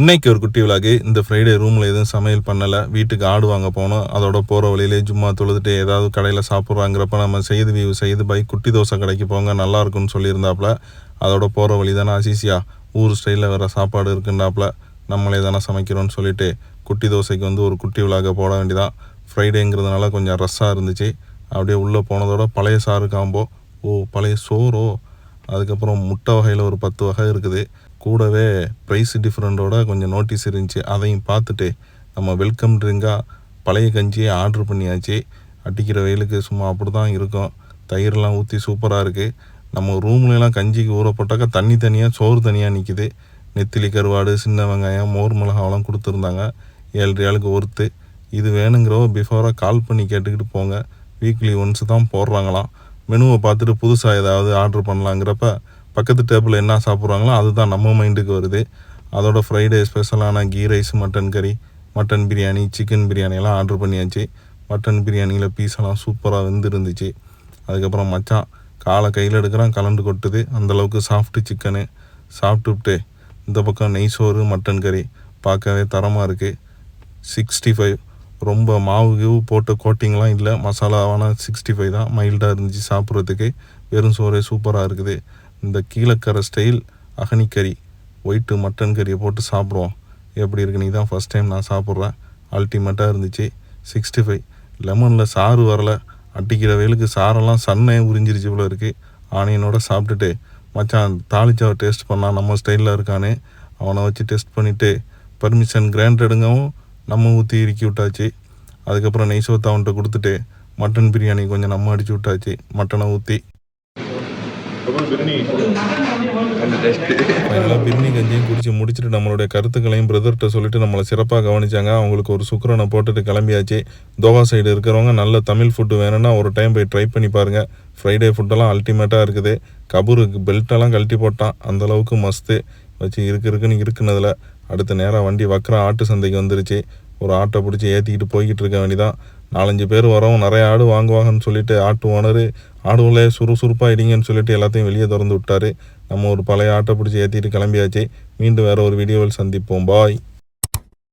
இன்னைக்கு ஒரு குட்டி விழாக்கு இந்த ஃப்ரைடே ரூமில் எதுவும் சமையல் பண்ணலை. வீட்டுக்கு ஆடு வாங்க போனோம். அதோட போகிற வழியிலே சும்மா தொழுதுட்டு ஏதாவது கடையில் சாப்பிட்றாங்கிறப்ப நம்ம செய்து வியூ செய்து பை குட்டி தோசை கடைக்கு போங்க. நல்லா இருக்குன்னு சொல்லியிருந்தாப்புல. அதோட போகிற வழி தானே அசிசியா? ஊர் ஸ்டைலில் வேறு சாப்பாடு இருக்குண்டாப்புல நம்மளே தானே சமைக்கிறோம்னு சொல்லிட்டு குட்டி தோசைக்கு வந்து ஒரு குட்டி விழாக்க போட வேண்டியதான் ஃப்ரைடேங்கிறதுனால கொஞ்சம் ரஸ்ஸாக இருந்துச்சு. அப்படியே உள்ளே போனதோட பழைய சாறு காம்போ. ஓ பழைய சோறோ. அதுக்கப்புறம் முட்டை வகையில் ஒரு பத்து வகை இருக்குது. கூடவே ப்ரைஸ் டிஃப்ரெண்ட்டோட கொஞ்சம் நோட்டீஸ் இருந்துச்சு. அதையும் பார்த்துட்டு நம்ம வெல்கம் ட்ரிங்காக பழைய கஞ்சியை ஆர்டர் பண்ணியாச்சு. அடிக்கிற வெயிலுக்கு சும்மா அப்படி தான் இருக்கும். தயிரெலாம் ஊற்றி சூப்பராக இருக்குது நம்ம ரூம்லலாம் கஞ்சிக்கு ஊறப்பட்டாக்கா தண்ணி தனியாக சோறு தனியாக நிற்கிது நெத்திலி கருவாடு சின்ன வெங்காயம் மோர் மிளகாவெல்லாம் கொடுத்துருந்தாங்க. ஏழு ரியாலுக்கு ஒருத்து. இது வேணுங்கிறவ பிஃபோராக கால் பண்ணி கேட்டுக்கிட்டு போங்க. வீக்லி ஒன்ஸ் தான் போடுறாங்களாம். மெனுவை பார்த்துட்டு புதுசாக ஏதாவது ஆர்டர் பண்ணலாங்கிறப்ப பக்கத்து டேபிள் என்ன சாப்பிட்றாங்களோ அதுதான் நம்ம மைண்டுக்கு வருது. அதோட ஃப்ரைடே ஸ்பெஷலான கீ ரைஸ் மட்டன் கறி மட்டன் பிரியாணி சிக்கன் பிரியாணியெல்லாம் ஆர்டர் பண்ணியாச்சு. மட்டன் பிரியாணியில் பீஸெல்லாம் சூப்பராக வெந்துருந்துச்சு. அதுக்கப்புறம் மச்சான் காலை கையில் எடுக்கிறான் கலண்டு கொட்டுது. அந்தளவுக்கு சாஃப்ட்டு சிக்கனு சாப்பிட்டுவிட்டு இந்த பக்கம் நெய் சோறு மட்டன் கறி பார்க்கவே தரமாக இருக்குது சிக்ஸ்டி ஃபைவ் ரொம்ப மாவு கீவு போட்ட கோட்டிங்லாம் இல்லை. மசாலாவான சிக்ஸ்டி ஃபைவ் தான். மைல்டாக இருந்துச்சு சாப்பிட்றதுக்கு. வெறும் சோறே சூப்பராக இருக்குது. இந்த கீழக்கரை ஸ்டைல் அகனிக்கறி ஒயிட்டு மட்டன் கறியை போட்டு சாப்பிடுவோம். எப்படி இருக்கு? நீ தான் ஃபஸ்ட் டைம் நான் சாப்பிட்றேன். அல்டிமேட்டாக இருந்துச்சு. சிக்ஸ்டி ஃபைவ் லெமனில் சாறு வரல. அடிக்கிற வெயிலுக்கு சாரெல்லாம் சன்னே உறிஞ்சிருச்சு போல இருக்குது ஆனியனோட சாப்பிட்டுட்டு மச்சான் தாளிச்சாவை டேஸ்ட் பண்ணால் நம்ம ஸ்டைலில் இருக்கானே அவனை வச்சு டெஸ்ட் பண்ணிவிட்டு பர்மிஷன் கிராண்டடுங்கவும் நம்ம ஊற்றி இறுக்கி விட்டாச்சு. அதுக்கப்புறம் நெய் சோத்து அவன்கிட்ட கொடுத்துட்டு மட்டன் பிரியாணி கொஞ்சம் நம்ம அடிச்சு விட்டாச்சு மட்டனை ஊற்றி ஃபைனலாக கஞ்சியும் குடிச்சு முடிச்சுட்டு நம்மளுடைய கருத்துக்களையும் பிரதர்கிட்ட சொல்லிட்டு நம்மளை சிறப்பாக கவனிச்சாங்க. அவங்களுக்கு ஒரு சுக்கரனை போட்டுட்டு கிளம்பியாச்சு. தோஹா சைடு இருக்கிறவங்க நல்ல தமிழ் ஃபுட்டு வேணும்னா ஒரு டைம் போய் ட்ரை பண்ணி பாருங்க. ஃப்ரைடே ஃபுட்டெல்லாம் அல்டிமேட்டாக இருக்குது. கபூருக்கு பெல்ட்டெல்லாம் கழட்டி போட்டான். அந்தளவுக்கு மஸ்து வச்சு இருக்கு இருக்குன்னு இருக்குனதில் அடுத்த நேரம் வண்டி வக்கரம் ஆட்டு சந்தைக்கு வந்துருச்சு. ஒரு ஆட்டை பிடிச்சி ஏற்றிக்கிட்டு போய்கிட்டு இருக்க வேண்டிதான். நாலஞ்சு பேர் வரோம் நிறைய ஆடு வாங்குவாங்கன்னு சொல்லிட்டு ஆட்டு ஓனர் ஆடுகளே சுறுசுறுப்பாக இடிங்கன்னு சொல்லிட்டு எல்லாத்தையும் வெளியே திறந்து விட்டாரு. நம்ம ஒரு பழைய ஆட்டை பிடிச்சி ஏற்றிட்டு கிளம்பியாச்சு. மீண்டும் வேறு ஒரு வீடியோவில் சந்திப்போம். பாய்.